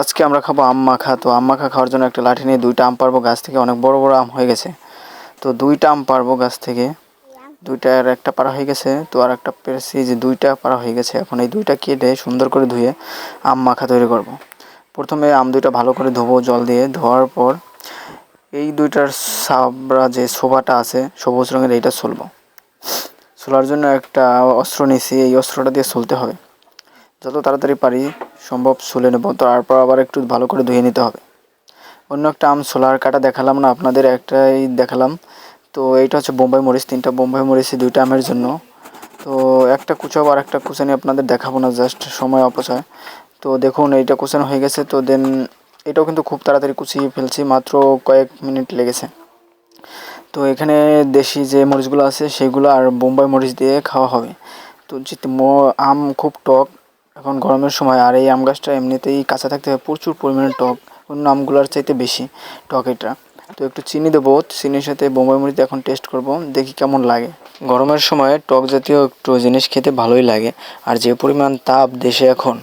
আজকে আমরা খাব আম মাখা। তো আম মাখা খাওয়ার জন্য একটা লাঠি নিয়ে দুইটা আম পারব গাছ থেকে। অনেক বড় বড় আম হয়ে গেছে। তো দুইটা আম পারব গাছ থেকে। দুইটা আর একটা পারা হয়ে গেছে। তো আর একটা পেরেছি যে দুইটা পারা হয়ে গেছে। এখন এই দুইটা কেটে সুন্দর করে ধুয়ে আম মাখা তৈরি করব। প্রথমে আম দুইটা ভালো করে ধোবো জল দিয়ে। ধোয়ার পর এই দুইটার সাবরা যে শোভাটা আছে, সবুজ রঙের এইটা সলবো। সোলার জন্য একটা অস্ত্র নিয়েছি। এই অস্ত্রটা দিয়ে সলতে হবে। যত তাড়াতাড়ি পারি সম্ভব সুলে নেব, তারপর আবার একটু ভালো করে ধুয়ে নিতে হবে। অন্য একটা আম সোলার কাটা দেখালাম না, আপনাদের একটাই দেখালাম। তো এইটা হচ্ছে বোম্বাই মরিচ, তিনটা বোম্বাই মরিচ দুইটা আমের জন্য। তো একটা কুচাবো আর একটা কুচানি আপনাদের দেখাবো না, জাস্ট সময় অপচয়। তো দেখুন, এইটা কুচানো হয়ে গেছে, তো দেন এটাও কিন্তু খুব তাড়াতাড়ি কুচিয়ে ফেলছি, মাত্র কয়েক মিনিট লেগেছে। তো এখানে দেশি যে মরিচগুলো আছে, সেগুলো আর বোম্বাই মরিচ দিয়ে খাওয়া হবে। তো আম খুব টক এখন গরমের সময় আর এই আম গাছটা এমনিতেই কাঁচা থাকতে হয় প্রচুর পরিমাণে টক, অন্য আমগুলোর চাইতে বেশি টক এটা। তো একটু চিনি দেবো, চিনির সাথে বোম্বাই মুড়িতে এখন টেস্ট করব, দেখি কেমন লাগে। গরমের সময় টক জাতীয় একটু জিনিস খেতে ভালোই লাগে, আর যে পরিমাণ তাপ দেশে এখন।